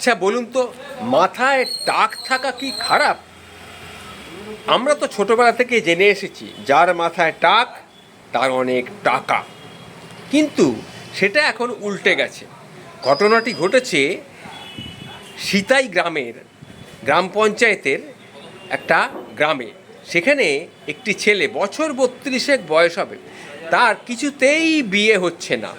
আচ্ছা বলুন তো, মাথায় টাক থাকা কি খারাপ? আমরা তো ছোটবেলা থেকে জেনে এসেছি, যার মাথায় টাক, তার অনেক টাকা। কিন্তু সেটা এখন উল্টে গেছে। ঘটনাটি ঘটেছে সিতাই গ্রামের, গ্রাম পঞ্চায়েতের একটা গ্রামে। সেখানে একটি ছেলে বছর বত্রিশেক বয়স হবে, তার কিছুতেই বিয়ে হচ্ছে না।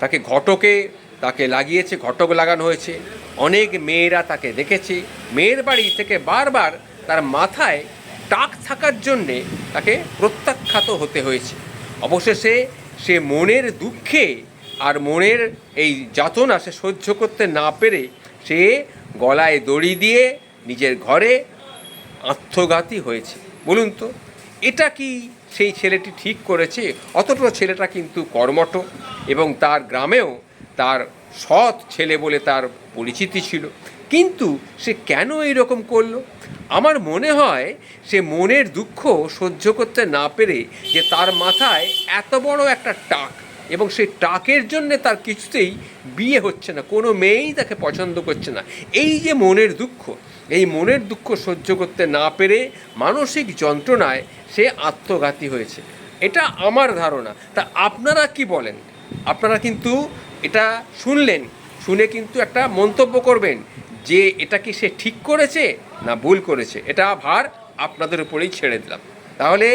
তাকে ঘটকে তাকে লাগিয়েছে, ঘটক লাগানো হয়েছে। অনেক মেয়েরা তাকে দেখেছে। মেয়ের বাড়ি থেকে বারবার তার মাথায় টাক থাকার জন্যে তাকে প্রত্যাখ্যাত হতে হয়েছে। অবশেষে সে মনের দুঃখে আর মনের এই যাতনা সে সহ্য করতে না পেরে সে গলায় দড়ি দিয়ে নিজের ঘরে আত্মঘাতী হয়েছে। বলুন তো, এটা কি সেই ছেলেটি ঠিক করেছে? অতটা ছেলেটা কিন্তু কর্মঠ এবং তার গ্রামেও তার সৎ ছেলে বলে তার পরিচিতি ছিল। কিন্তু সে কেন এইরকম করল? আমার মনে হয় সে মনের দুঃখ সহ্য করতে না পেরে যে তার মাথায় এত বড় একটা টাক এবং সেই টাকের জন্যে তার কিছুতেই বিয়ে হচ্ছে না, কোনো মেয়েই তাকে পছন্দ করছে না। এই যে মনের দুঃখ, এই মনের দুঃখ সহ্য করতে না পেরে মানসিক যন্ত্রণায় সে আত্মঘাতী হয়েছে। এটা আমার ধারণা। তা আপনারা কি বলেন? আপনারা কিন্তু এটা শুনলেন, শুনে কিন্তু একটা মন্তব্য করবেন যে এটা কি সে ঠিক করেছে না ভুল করেছে। এটা ভার আপনাদের উপরেই ছেড়ে দিলাম। তাহলে